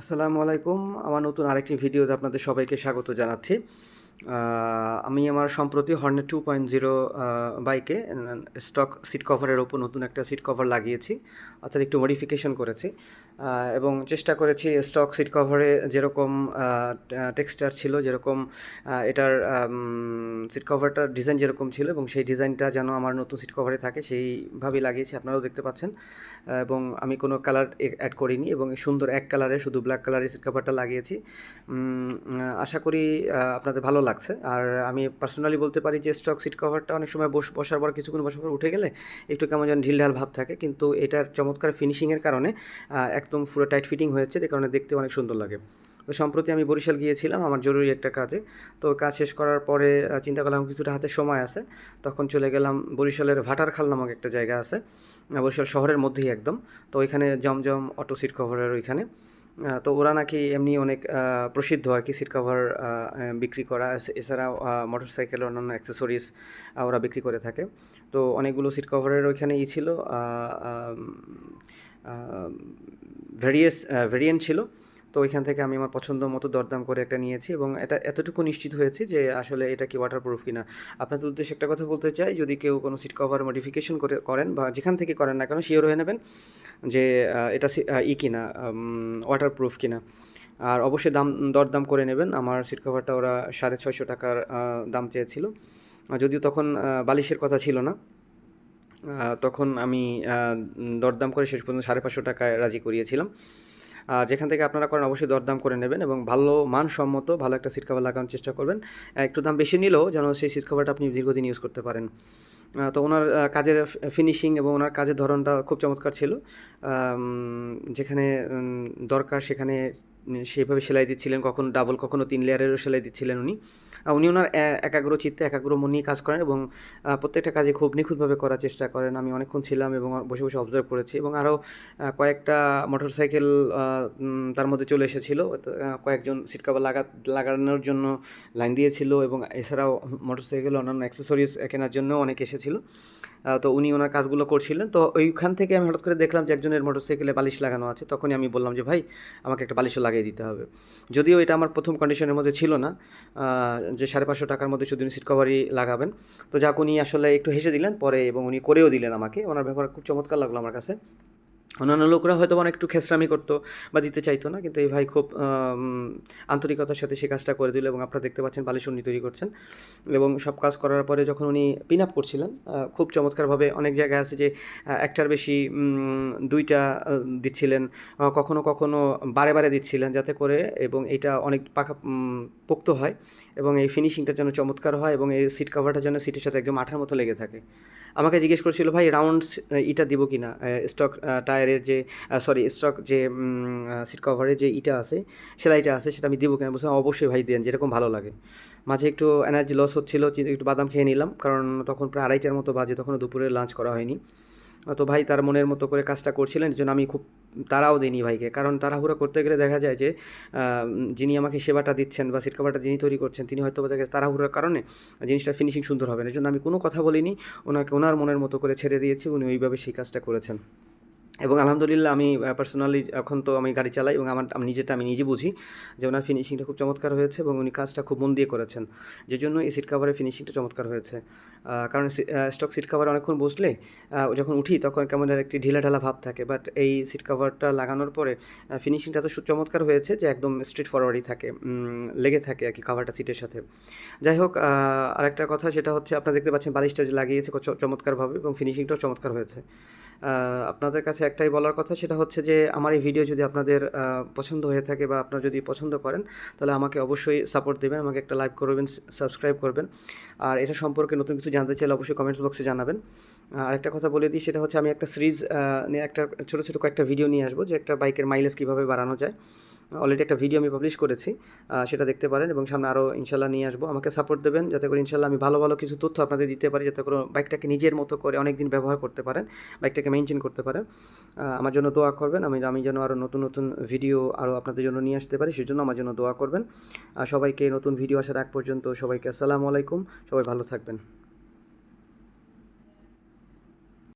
আসসালামু আলাইকুম। আমার নতুন আরেকটি ভিডিওতে আপনাদের সবাইকে স্বাগত জানাচ্ছি। আমি আমার সম্প্রতি হর্নেট টু পয়েন্ট জিরো বাইকে স্টক সিট কভারের ওপর নতুন একটা সিট কভার লাগিয়েছি, অর্থাৎ একটু মডিফিকেশন করেছি। এবং চেষ্টা করেছি স্টক সিট কভারে যেরকম টেক্সচার ছিল, যেরকম এটার সিট কভারটার ডিজাইন যেরকম ছিল এবং সেই ডিজাইনটা যেন আমার নতুন সিট কভারে থাকে, সেইভাবেই লাগিয়েছি, আপনারাও দেখতে পাচ্ছেন। এবং আমি কোনো কালার অ্যাড করিনি এবং সুন্দর এক কালারে শুধু ব্ল্যাক কালারের সিট কভারটা লাগিয়েছি। আশা করি আপনাদের ভালো লাগছে। আর আমি পার্সোনালি বলতে পারি যে স্টক সিট কভারটা অনেক সময় বস, বসার পর কিছুক্ষণ বসার পর উঠে গেলে একটু কেমন যেন ঢিলঢাল ভাব থাকে। কিন্তু এটার চমৎকার ফিনিশিংয়ের কারণে একদম পুরো টাইট ফিটিং হয়েছে, যে কারণে দেখতে অনেক সুন্দর লাগে। তো সম্প্রতি আমি বরিশাল গিয়েছিলাম, আমার জরুরি একটা কাজে। তো কাজ শেষ করার পরে চিন্তা করলাম কিছুটা হাতে সময় আছে। তখন চলে গেলাম বরিশালের ভাটারখাল নামক একটা জায়গা আছে। বরিশাল শহরের মধ্যেই একদম। তো ওইখানে জমজম অটো সিট কভারের ওইখানে। তো ওরা নাকি এমনি অনেক প্রসিদ্ধ আর কি সিট কভার বিক্রি করা। এছ- এছাড়াও মোটর সাইকেল অন্যান্য অ্যাক্সেসরিজ ওরা বিক্রি করে থাকে। তো অনেকগুলো সিট কভারের ওইখানে ই ছিল। ভেরিয়েস ভেরিয়েন্ট ছিল। তো ওইখান থেকে আমি আমার পছন্দ মতো দরদাম করে একটা নিয়েছি এবং এটা এতটুকু নিশ্চিত হয়েছি যে আসলে এটা কি ওয়াটারপ্রুফ কিনা। আপনাদের উদ্দেশ্যে একটা কথা বলতে চাই, যদি কেউ কোনো সিট কভার মডিফিকেশন করে, করেন বা যেখান থেকে করেন না কেন শিওর হয়ে নেবেন যে এটা ই কিনা ওয়াটারপ্রুফ কিনা। আর অবশ্যই দাম, দরদাম করে নেবেন। আমার সিট কভারটা ওরা সাড়ে ছয়শো টাকার দাম চেয়েছিল। যদিও তখন বালিশের কথা ছিল না তখন আমি দরদাম করে শেষ পর্যন্ত সাড়ে পাঁচশো টাকায় রাজি করিয়েছিলাম। যেখান থেকে আপনারা করেন, অবশ্যই দরদাম করে নেবেন এবং ভালো, মানসম্মত, ভালো একটা সিট কভার লাগানোর চেষ্টা করবেন। একটু দাম বেশি নিলেও যেন সেই সিট কভারটা আপনি দীর্ঘদিন ইউজ করতে পারেন। তো ওনার কাজের ফিনিশিং এবং ওনার কাজের ধরনটা খুব চমৎকার ছিল। যেখানে দরকার সেখানে সেভাবে সেলাই দিচ্ছিলেন, কখনো ডাবল কখনো তিন লেয়ারেরও সেলাই দিচ্ছিলেন উনি। উনি ওনার একাগ্র চিত্তে একাগ্র মন নিয়ে কাজ করেন এবং প্রত্যেকটা কাজে খুব নিখুঁতভাবে করার চেষ্টা করেন। আমি অনেকক্ষণ ছিলাম এবং বসে বসে অবজার্ভ করেছি এবং আরও কয়েকটা মোটরসাইকেল তার মধ্যে চলে এসেছিল। কয়েকজন সিট কভার লাগা, লাগানোর জন্য লাইন দিয়েছিল এবং এছাড়াও মোটরসাইকেল অন্যান্য অ্যাক্সেসরিজ কেনার জন্য অনেক এসেছিল। তো উনি ওনার কাজগুলো করছিলেন। তো ওইখান থেকে আমি হঠাৎ করে দেখলাম যে একজনের মোটরসাইকেলে বালিশ লাগানো আছে। তখনই আমি বললাম যে, ভাই, আমাকে একটা বালিশও লাগিয়ে দিতে হবে। যদিও এটা আমার প্রথম কন্ডিশনের মধ্যে ছিল না। যে সাড়ে পাঁচশো টাকার মধ্যে শুধু সিট কভারই লাগাবেন। তো যাক উনি আসলে একটু হেসে দিলেন পরে এবং উনি করেও দিলেন আমাকে। ওনার ব্যাপার খুব চমৎকার লাগল আমার কাছে। অন্যান্য লোকরা হয়তো অনেক একটু খেসরামি করতো বা দিতে চাইতো না কিন্তু এই ভাই খুব আন্তরিকতার সাথে সে কাজটা করে দিল এবং আপনারা দেখতে পাচ্ছেন বালিশ উনি তৈরি করছেন। এবং সব কাজ করার পরে যখন উনি পিন আপ করছিলেন খুব চমৎকারভাবে অনেক জায়গায় আছে যে একটার বেশি দুইটা দিচ্ছিলেন কখনো কখনো বারে বারে দিচ্ছিলেন যাতে করে এবং এটা অনেক উম, পোক্ত হয়। এবং এই ফিনিশিংটা যেন চমৎকার হয় এবং এই সিট কভারটা যেন সিটের সাথে একদম আঠার মতো লেগে থাকে। আমাকে জিজ্ঞেস করছিল, ভাই রাউন্ড ইটা দিব কি না স্টক টায়ারের যে সরি স্টক যে সিট কভারের যে ইটা আছে, সেলাইটা আছে, সেটা আমি দিব কিনা? বলছিলাম অবশ্যই ভাই, দেন, যেরকম ভালো লাগে। মাঝে একটু এনার্জি লস হচ্ছিল একটু বাদাম খেয়ে নিলাম, কারণ তখন প্রায় আড়াইটার মতো বাজে তখন দুপুরে লাঞ্চ করা হয়নি। তো ভাই তার মনের মতো করে কাজটা করছিলেন এর জন্য আমি খুব তারাও দিইনি ভাইকে। কারণ তাড়াহুড়া করতে গেলে দেখা যায় যে যিনি আমাকে সেবাটা দিচ্ছেন বা সিট যিনি তৈরি করছেন, তিনি হয়তো যায় তাড়াহুড়োর কারণে জিনিসটা ফিনিশিং সুন্দর হবে না। এই জন্য আমি কোনো কথা বলিনি, ওনাকে ওনার মনের মতো করে ছেড়ে দিয়েছি, উনি ওইভাবে সেই কাজটা করেছেন। এবং আলহামদুলিল্লাহ আমি পার্সোনালি এখন তো আমি গাড়ি চালাই এবং আমার, আমি নিজেটা আমি নিজে বুঝি যে ওনার ফিনিশিংটা খুব চমৎকার হয়েছে এবং উনি কাজটা খুব মন দিয়ে করেছেন। যে জন্য এই সিট কাভারের ফিনিশিংটা চমৎকার হয়েছে। কারণ স্টক সিট কাভার অনেকক্ষণ বসলে যখন উঠি তখন কেমন একটি ঢিলা ঢালা ভাব থাকে। বাট এই সিট কাভারটা লাগানোর পরে ফিনিশিংটা তো চমৎকার হয়েছে যে একদম স্ট্রেট ফরওয়ার্ডই থাকে লেগে থাকে আর কি কাভারটা সিটের সাথে। যাই হোক আরেকটা কথা সেটা হচ্ছে, আপনারা দেখতে পাচ্ছেন বালিশটা যে লাগিয়েছে চমৎকারভাবে এবং ফিনিশিংটাও চমৎকার হয়েছে। আপনাদের কাছে একটাই বলার কথা, সেটা হচ্ছে যে আমার এই ভিডিও যদি আপনাদের পছন্দ হয়ে থাকে বা আপনারা যদি পছন্দ করেন, তাহলে আমাকে অবশ্যই সাপোর্ট দেবেন, আমাকে একটা লাইক করবেন সাবস্ক্রাইব করবেন। আর এটা সম্পর্কে নতুন কিছু জানতে চাইলে অবশ্যই কমেন্টস বক্সে জানাবেন। আর একটা কথা বলে দিই, সেটা হচ্ছে আমি একটা সিরিজ নিয়ে একটা ছোটো ছোটো কয়েকটা ভিডিও নিয়ে আসব, যে একটা বাইকের মাইলেজ কীভাবে বাড়ানো যায়। অলরেডি একটা ভিডিও আমি পাবলিশ করেছি সেটা দেখতে পারেন এবং সামনে আরও ইনশাল্লাহ নিয়ে আসব। আমাকে সাপোর্ট দেবেন যাতে করে ইনশাল্লাহ আমি ভালো ভালো কিছু তথ্য আপনাদের দিতে পারি, যাতে করে বাইকটাকে নিজের মতো করে অনেক দিন ব্যবহার করতে পারেন বাইকটাকে মেনটেন করতে পারেন। আমার জন্য দোয়া করবেন, আমি আমি যেন আরও নতুন নতুন ভিডিও আরও আপনাদের জন্য নিয়ে আসতে পারি, সেজন্য আমার জন্য দোয়া করবেন। আর সবাইকে নতুন ভিডিও আসার আগ পর্যন্ত সবাইকে আসসালামু আলাইকুম, সবাই ভালো থাকবেন।